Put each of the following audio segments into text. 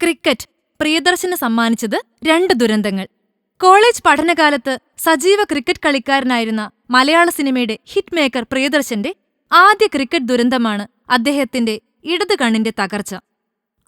Cricket. പ്രിയദർശന് സമ്മാനിച്ചത് രണ്ട് ദുരന്തങ്ങൾ. കോളേജ് പഠനകാലത്ത് സജീവ ക്രിക്കറ്റ് കളിക്കാരനായിരുന്ന മലയാള സിനിമയുടെ ഹിറ്റ് മേക്കർ പ്രിയദർശന്റെ ആദ്യ ക്രിക്കറ്റ് ദുരന്തമാണ് അദ്ദേഹത്തിന്റെ ഇടത് കണ്ണിന്റെ തകർച്ച.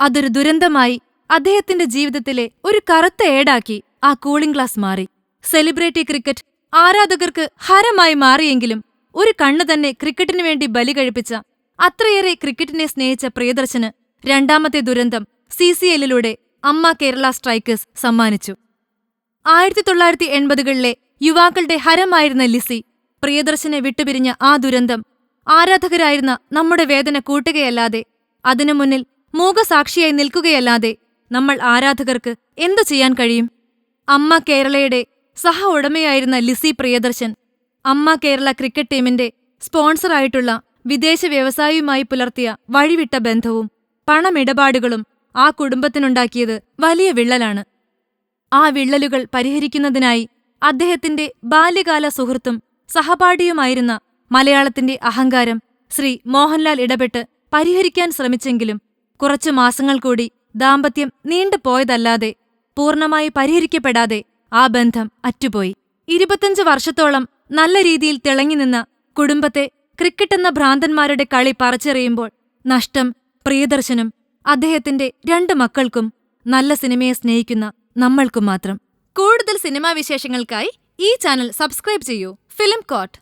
അതൊരു ദുരന്തമായി അദ്ദേഹത്തിന്റെ ജീവിതത്തിലെ ഒരു കറുത്ത ഏടാക്കി ആ കൂളിംഗ് ഗ്ലാസ് മാറി. സെലിബ്രിറ്റി ക്രിക്കറ്റ് ആരാധകർക്ക് ഹരമായി മാറിയെങ്കിലും ഒരു കണ്ണ് തന്നെ ക്രിക്കറ്റിനു വേണ്ടി ബലി കഴിപ്പിച്ച അത്രയേറെ ക്രിക്കറ്റിനെ സ്നേഹിച്ച പ്രിയദർശന് രണ്ടാമത്തെ ദുരന്തം സി സി എല്ലിലൂടെ അമ്മ കേരള സ്ട്രൈക്കേഴ്സ് സമ്മാനിച്ചു. ആയിരത്തി തൊള്ളായിരത്തി എൺപതുകളിലെ യുവാക്കളുടെ ഹരമായിരുന്ന ലിസി പ്രിയദർശനെ വിട്ടുപിരിഞ്ഞ ആ ദുരന്തം ആരാധകരായിരുന്ന നമ്മുടെ വേദന കൂട്ടുകയല്ലാതെ അതിനു മുന്നിൽ മൂകസാക്ഷിയായി നിൽക്കുകയല്ലാതെ നമ്മൾ ആരാധകർക്ക് എന്തു ചെയ്യാൻ കഴിയും? അമ്മ കേരളയുടെ സഹ ഉടമയായിരുന്ന ലിസി പ്രിയദർശൻ അമ്മ കേരള ക്രിക്കറ്റ് ടീമിന്റെ സ്പോൺസറായിട്ടുള്ള വിദേശ വ്യവസായിയുമായി പുലർത്തിയ വഴിവിട്ട ബന്ധവും പണമിടപാടുകളും ആ കുടുംബത്തിനുണ്ടാക്കിയത് വലിയ വിള്ളലാണ്. ആ വിള്ളലുകൾ പരിഹരിക്കുന്നതിനായി അദ്ദേഹത്തിന്റെ ബാല്യകാല സുഹൃത്തും സഹപാഠിയുമായിരുന്ന മലയാളത്തിന്റെ അഹങ്കാരം ശ്രീ മോഹൻലാൽ ഇടപെട്ട് പരിഹരിക്കാൻ ശ്രമിച്ചെങ്കിലും കുറച്ചു മാസങ്ങൾ കൂടി ദാമ്പത്യം നീണ്ടുപോയതല്ലാതെ പൂർണമായി പരിഹരിക്കപ്പെടാതെ ആ ബന്ധം അറ്റുപോയി. ഇരുപത്തഞ്ച് വർഷത്തോളം നല്ല രീതിയിൽ തിളങ്ങിനിന്ന കുടുംബത്തെ ക്രിക്കറ്റെന്ന ഭ്രാന്തന്മാരുടെ കളി പറിച്ചെറിയുമ്പോൾ നഷ്ടം പ്രിയദർശനും അദ്ദേഹത്തിന്റെ രണ്ട് മക്കൾക്കും നല്ല സിനിമയെ സ്നേഹിക്കുന്ന നമ്മൾക്കും മാത്രം. കൂടുതൽ സിനിമാ വിശേഷങ്ങൾക്കായി ഈ ചാനൽ സബ്സ്ക്രൈബ് ചെയ്യൂ. Film coat.